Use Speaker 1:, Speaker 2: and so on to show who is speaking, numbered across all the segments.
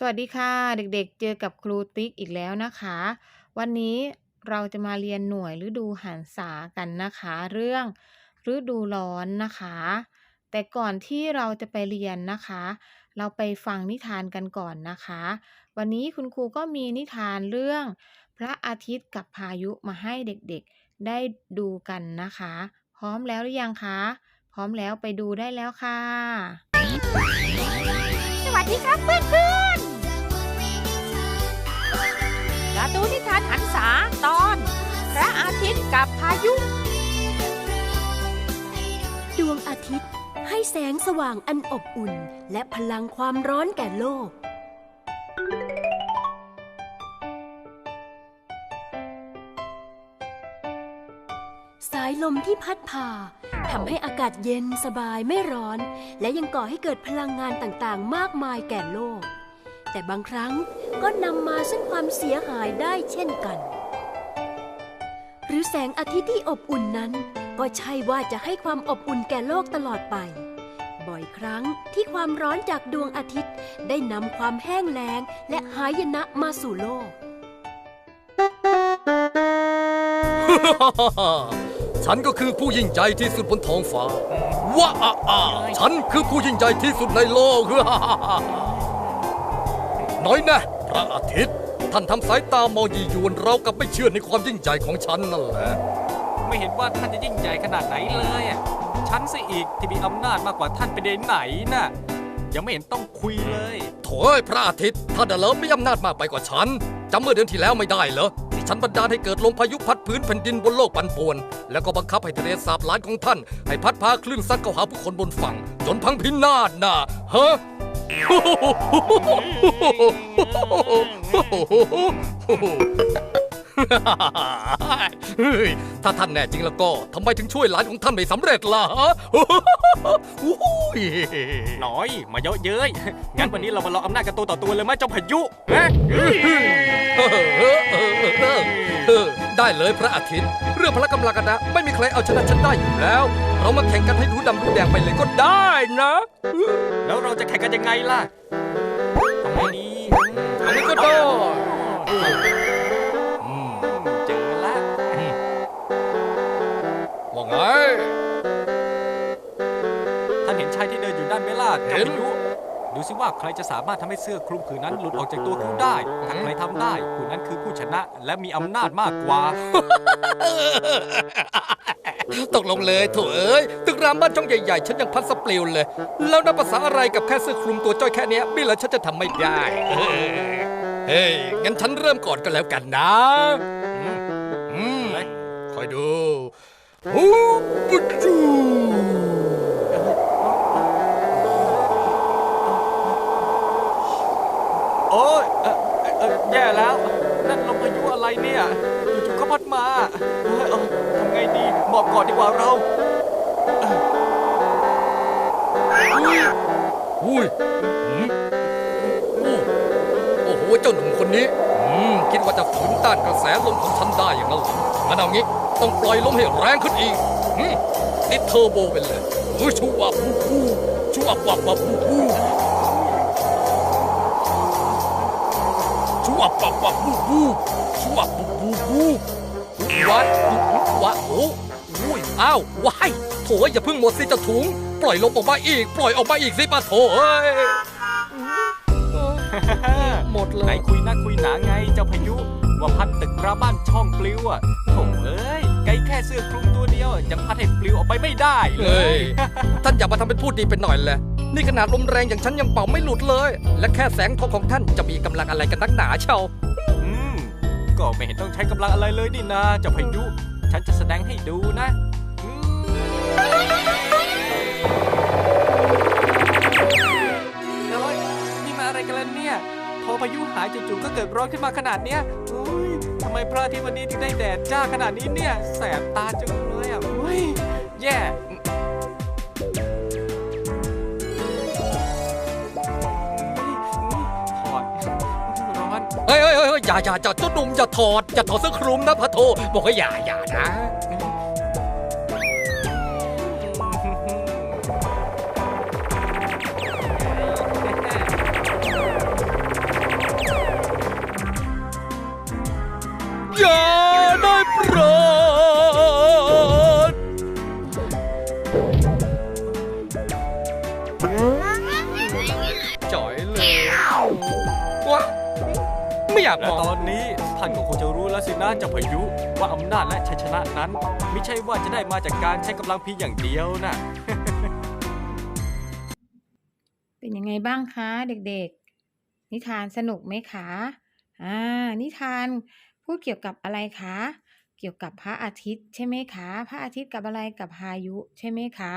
Speaker 1: สวัสดีค่ะเด็กๆ เจอกับครูติ๊กอีกแล้วนะคะ วันนี้เราจะมาเรียนหน่วยฤดูหันษากันนะคะ เรื่องฤดูร้อนนะคะ แต่ก่อนที่เราจะไปเรียนนะคะ เราไปฟังนิทานกันก่อนนะคะ วันนี้คุณครูก็มีนิทานเรื่อง พระอาทิตย์กับพายุมาให้เด็กๆได้ดูกันนะคะ พร้อมแล้วหรือยังคะพร้อมแล้วไปดูได้แล้วค่ะ
Speaker 2: สวัสดีครับเพื่อน การ์ตูนนิทานหันษาตอน พระอาทิตย์กับพายุ
Speaker 3: ดวงอาทิตย์ให้แสงสว่างอันอบอุ่น และพลังความร้อนแก่โลก สายลมที่พัดพาทำให้อากาศเย็นสบายไม่ร้อน และยังก่อให้เกิดพลังงานต่างๆ มากมายแก่โลก แต่บางครั้งก็นำมาซึ่งความเสียหายได้เช่นกัน หรือแสงอาทิตย์ที่อบอุ่นนั้น ก็ใช่ว่าจะให้ความอบอุ่นแก่โลกตลอดไป บ่อยครั้งที่ความร้อนจากดวงอาทิตย์ได้นำความแห้งแล้งและหายนะมาสู่โลก
Speaker 4: ฉันก็คือผู้ยิ่งใหญ่ที่สุดบนท้องฟ้าว้าฉันคือผู้ยิ่งใหญ่ที่สุดในโลก น้อยนะพระอาทิตย์ ท่านทำสายตามองยียวนเรากับไม่เชื่อในความยิ่งใหญ่ของฉันนั่นแหละ
Speaker 5: ไม่เห็นว่าท่านจะยิ่งใหญ่ขนาดไหนเลยอะฉันสิอีกที่มีอำนาจมากกว่าท่านไปเดนไหนน่ะยังไม่เห็นต้องคุยเลย
Speaker 4: โถ่เอ้ยพระอาทิตย์ท่านน่ะเหรอมีอำนาจมากไปกว่าฉันจำเมื่อเดือนที่แล้วไม่ได้เหรอที่ฉันบันดาลให้เกิดลมพายุพัดพื้นแผ่นดินบนโลกปั่นป่วน แล้วก็บังคับให้ทะเลสาบล้านของท่าน ให้พัดพาคลื่นซัดเข้าหาผู้คนบนฝั่ง จนพังพินาศน่ะฮะเฮ้ย ถ้าท่านแน่จริงแล้วก็ทำไมถึงช่วยหลานของท่านไม่สำเร็จล่ะฮะโอ้ย
Speaker 5: น้อย มาเยอะเย้ยงั้นวันนี้เรามาลองอำนาจกันตัวต่อตัวเลยไหมเจ้าพายุฮะ
Speaker 4: เออเออเออเออเออเออได้เลยพระอาทิตย์ เรื่องพละกำลังกันนะ ไม่มีใครเอาชนะฉันได้อยู่แล้ว เรามาแข่งกันให้รู้ดำรู้แดงไปเลยก็ได้นะ
Speaker 5: แล้วเราจะแข่งกันยังไงล่ะทำไงดี
Speaker 4: อันนี้ก็ได้อืม
Speaker 5: เจอละ
Speaker 4: ว่าไง
Speaker 5: ท่านเห็นชายที่เดินอยู่ด้านไหมล่ะ
Speaker 4: เห็
Speaker 5: เจ้านพายุดูสิว่าใครจะสามารถทำให้เสื้อคลุมผืนนั้นหลุดออกจากตัวเขาได้ถ้าใครทำได้ผู้นั้นคือผู้ชนะและมีอำนาจมากกว่า
Speaker 4: ตกลงเลยโถเอ้ยตึกรามบ้านช่องใหญ่ๆ ฉันยังพัดสปลิวเลย แล้วนับภาษาอะไรกับแค่เสื้อคลุมตัวจ้อยแค่เนี้ยไม่เหรอฉันจะทำไม่ได้เฮ้ยงั้นฉันเริ่มก่อนก็แล้วกันนะ
Speaker 5: อืม
Speaker 4: อืมคอยดูฮูบุจู
Speaker 5: โอ้ยเอ่อเอ่อแย่แล้ว นั่นลมพายุอะไรเนี่ยอยู่ๆก็พัดมาเอ้ยเอ้ยทำไงดีหม อบก่อนดีกว่าเรา
Speaker 4: อุ้ยอืมโอ้โอ้โห เจ้าหนุ่มคนนี้คิดว่าจะฝืนต้านกระแสลมของฉันได้อย่างนั้นเหรองั้นเอางี้ ต้องปล่อยลมให้แรงขึ้นอีกอืมติดเทอร์โบไปเลยเฮ้ยชูวับบูบูชูวับวับวับบูบูชูวับวับวับบูบูชูวับบูบูบูวัดวัดโอ้ อุ้ยอ้าวว้ายโถอย่าเพิ่งหมดสิเจะถุง ปล่อยลมออกมาอีก ปล่อยออกมาอีกสิปะโถเอ้ยหมดเล
Speaker 5: ไหน
Speaker 4: ย
Speaker 5: คุยหน้าคุยหนาไงเจ้าพายุ ว่าพัดตึกราบ้านช่องปลิวอะโถ่เอ้ยไกลแค่เสื้อคลุมตัวเดียวยังพัดให้ปลิวออกไปไม่ได้เล
Speaker 4: เฮ้
Speaker 5: ย
Speaker 4: ยท่านอย่ามาทำเป็นพูดดีเป็นหน่อยเลยนี่ขนาดลมแรงอย่างฉันยังเป่าไม่หลุดเลย และแค่แสงทองของท่านจะมีกำลังอะไรกันนักหนาเชียว
Speaker 5: อืมก็ไม่เห็นต้องใช้กำลังอะไรเลยนี่นาเจ้าพายุ ฉันจะแสดงให้ดูนะอืม เอ้ยนี่มาอะไรกันล่ะเนี่ย พอพายุหายจู่ๆก็เกิดร้อนขึ้นมาขนาดเนี้ยเฮ้ยทำไมพระอาทิตย์วันนี้ถึงได้แดดจ้าขนาดนี้เนี่ย แสบตาจังเลยอะเฮ้ยแย่ถอดร้อน
Speaker 4: เฮ้ยเฮ้ยเฮ้ยอย่าอย่าอย่าเจ้าหนุ่มอย่าถอดอย่าถอดเสื้อคลุมนะพะโทบอกว่าอย่าอย่านะ อย่าได้โปรดจ่อย
Speaker 5: เลย
Speaker 4: วะไม่อยาก
Speaker 5: และ
Speaker 4: อง
Speaker 5: ตอนนี้ท่านก็คงจะรู้แล้วสินะจ้าพายุ ว่าอำนาจและชัยชนะนั้น ไม่ใช่ว่าจะได้มาจากการใช้กำลังพีอย่างเดียวน่ะ
Speaker 1: เป็นยังไงบ้างคะเด็กๆ นิทานสนุกไหมคะ อ่า นิทาน พูดเกี่ยวกับอะไรคะ เกี่ยวกับพระอาทิตย์ใช่ไหมคะ พระอาทิตย์กับอะไรกับพายุใช่ไหมคะ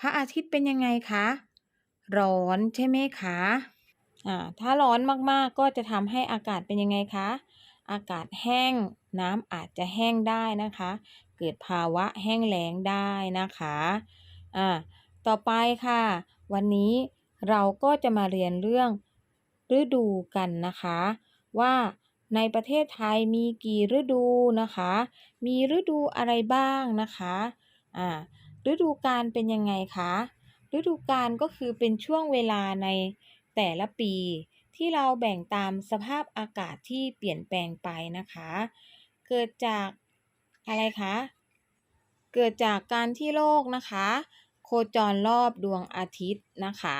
Speaker 1: พระอาทิตย์เป็นยังไงคะ ร้อนใช่ไหมคะอ่าถ้าร้อนมากๆก็จะทำให้อากาศเป็นยังไงคะ อากาศแห้งน้ำอาจจะแห้งได้นะคะ เกิดภาวะแห้งแล้งได้นะคะอ่าต่อไปค่ะ วันนี้เราก็จะมาเรียนเรื่องฤดูกันนะคะ ว่า ในประเทศไทยมีกี่ฤดูนะคะ มีฤดูอะไรบ้างนะคะอ่าฤดูกาลเป็นยังไงคะ ฤดูกาลก็คือเป็นช่วงเวลาในแต่ละปี ที่เราแบ่งตามสภาพอากาศที่เปลี่ยนแปลงไปนะคะ เกิดจากอะไรคะ เกิดจากการที่โลกนะคะ โคจรรอบดวงอาทิตย์นะคะ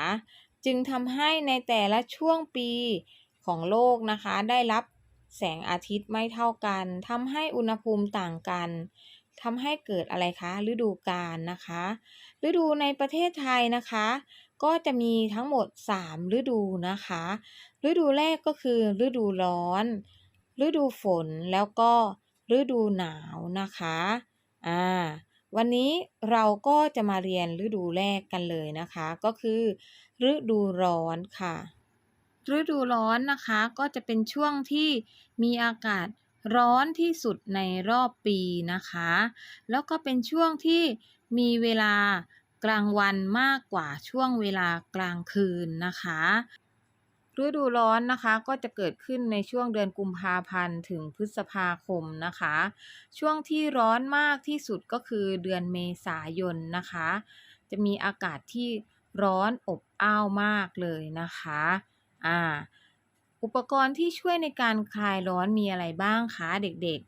Speaker 1: จึงทำให้ในแต่ละช่วงปีของโลกนะคะ ได้รับ แสงอาทิตย์ไม่เท่ากันทำให้อุณหภูมิต่างกันทำให้เกิดอะไรคะฤดูกาลนะคะ ฤดูในประเทศไทยนะคะ ก็จะมีทั้งหมด 3 ฤดูนะคะ ฤดูแรกก็คือฤดูร้อน ฤดูฝนแล้วก็ฤดูหนาวนะคะอ่าวันนี้เราก็จะมาเรียนฤดูแรกกันเลยนะคะ ก็คือ ฤดูร้อนค่ะ ฤดูร้อนนะคะ ก็จะเป็นช่วงที่มีอากาศร้อนที่สุดในรอบปีนะคะ แล้วก็เป็นช่วงที่มีเวลากลางวันมากกว่าช่วงเวลากลางคืนนะคะฤดูร้อนนะคะก็จะเกิดขึ้นในช่วงเดือนกุมภาพันธ์ถึงพฤษภาคมนะคะ ช่วงที่ร้อนมากที่สุดก็คือเดือนเมษายนนะคะ จะมีอากาศที่ร้อนอบอ้าวมากเลยนะคะ อ่า อุปกรณ์ที่ช่วยในการคลายร้อนมีอะไรบ้างคะเด็ก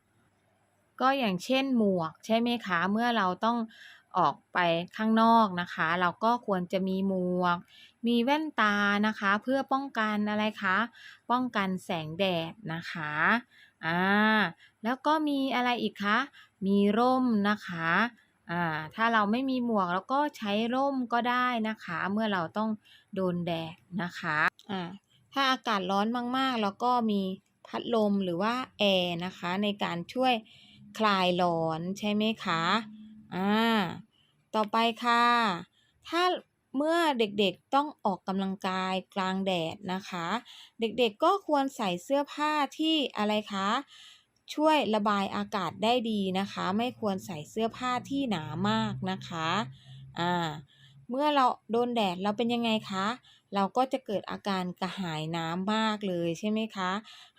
Speaker 1: ๆ ก็อย่างเช่นหมวกใช่ไหมคะ เมื่อเราต้องออกไปข้างนอกนะคะ เราก็ควรจะมีหมวก มีแว่นตานะคะ เพื่อป้องกันอะไรคะ ป้องกันแสงแดดนะคะอ่าแล้วก็มีอะไรอีกคะ มีร่มนะคะอ่าถ้าเราไม่มีหมวกเราก็ใช้ร่มก็ได้นะคะ เมื่อเราต้องโดนแดดนะคะอ่า ถ้าอากาศร้อนมากๆ แล้วก็มีพัดลมหรือว่าแอร์นะคะ ในการช่วยคลายร้อนใช่ไหมคะอ่าต่อไปค่ะ ถ้าเมื่อเด็กๆต้องออกกำลังกายกลางแดดนะคะ เด็กๆก็ควรใส่เสื้อผ้าที่อะไรคะช่วยระบายอากาศได้ดีนะคะ ไม่ควรใส่เสื้อผ้าที่หนามากนะคะอ่าเมื่อเราโดนแดดเราเป็นยังไงคะ เราก็จะเกิดอาการกระหายน้ำมากเลยใช่ไหมคะ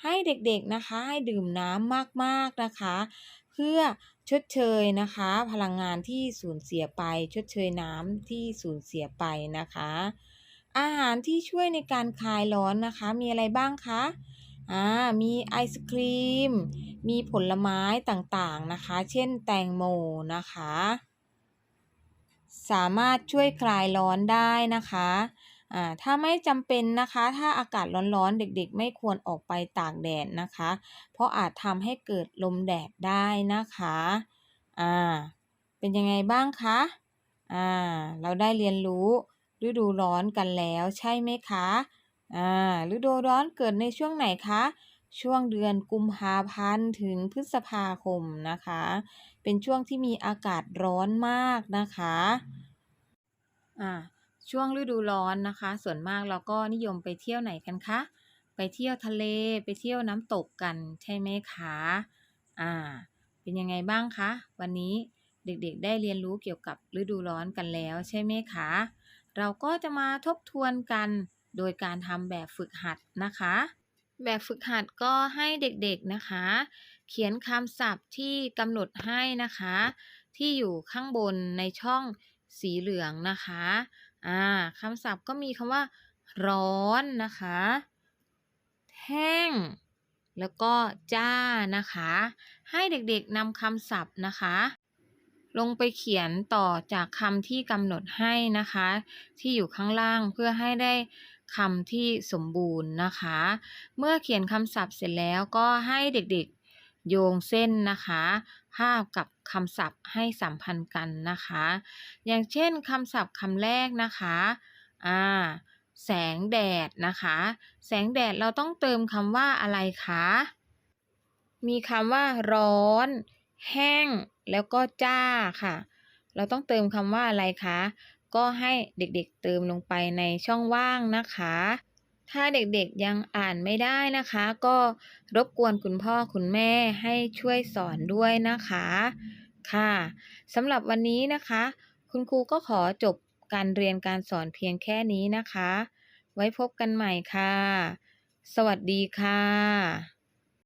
Speaker 1: ให้เด็กๆนะคะให้ดื่มน้ำมากๆนะคะ เพื่อชดเชยนะคะ พลังงานที่สูญเสียไป ชดเชยน้ำที่สูญเสียไปนะคะ อาหารที่ช่วยในการคลายร้อนนะคะ มีอะไรบ้างคะอ่ามีไอศครีม มีผลไม้ต่างๆนะคะ เช่นแตงโมนะคะ สามารถช่วยคลายร้อนได้นะคะ ถ้าไม่จำเป็นนะคะ ถ้าอากาศร้อนๆ เด็กๆ ไม่ควรออกไปตากแดดนะคะ เพราะอาจทำให้เกิดลมแดดได้นะคะอ่าเป็นยังไงบ้างคะอ่าเราได้เรียนรู้ฤดูร้อนกันแล้วใช่ไหมคะอ่าฤดูร้อนเกิดในช่วงไหนคะ ช่วงเดือนกุมภาพันธ์ถึงพฤษภาคมนะคะ เป็นช่วงที่มีอากาศร้อนมากนะคะอ่า ช่วงฤดูร้อนนะคะ ส่วนมากเราก็นิยมไปเที่ยวไหนกันคะ ไปเที่ยวทะเลไปเที่ยวน้ำตกกันใช่ไหมคะอ่า เป็นยังไงบ้างคะ วันนี้เด็กๆ ได้เรียนรู้เกี่ยวกับฤดูร้อนกันแล้วใช่ไหมคะ เราก็จะมาทบทวนกันโดยการทำแบบฝึกหัดนะคะ แบบฝึกหัดก็ให้เด็กๆนะคะ เขียนคำศัพท์ที่กำหนดให้นะคะ ที่อยู่ข้างบนในช่องสีเหลืองนะคะ อ่าคำศัพท์ก็มีคำว่า ร้อนนะคะ แห้ง แล้วก็จ้านะคะ ให้เด็กๆนำคำศัพท์นะคะ ลงไปเขียนต่อจากคำที่กำหนดให้นะคะ ที่อยู่ข้างล่างเพื่อให้ได้คำที่สมบูรณ์นะคะ เมื่อเขียนคำศัพท์เสร็จแล้วก็ให้เด็กๆโยงเส้นนะคะ ภาพกับคำศัพท์ให้สัมพันธ์กันนะคะ อย่างเช่นคำศัพท์คำแรกนะคะอ่าแสงแดดนะคะ แสงแดดเราต้องเติมคำว่าอะไรคะ มีคำว่าร้อน แห้ง แล้วก็จ้าค่ะ เราต้องเติมคำว่าอะไรคะ ก็ให้เด็กๆเติมลงไปในช่องว่างนะคะ ถ้าเด็กๆยังอ่านไม่ได้นะคะ ก็รบกวนคุณพ่อคุณแม่ให้ช่วยสอนด้วยนะคะ ค่ะสำหรับวันนี้นะคะ คุณครูก็ขอจบการเรียนการสอนเพียงแค่นี้นะคะ ไว้พบกันใหม่ค่ะ สวัสดีค่ะ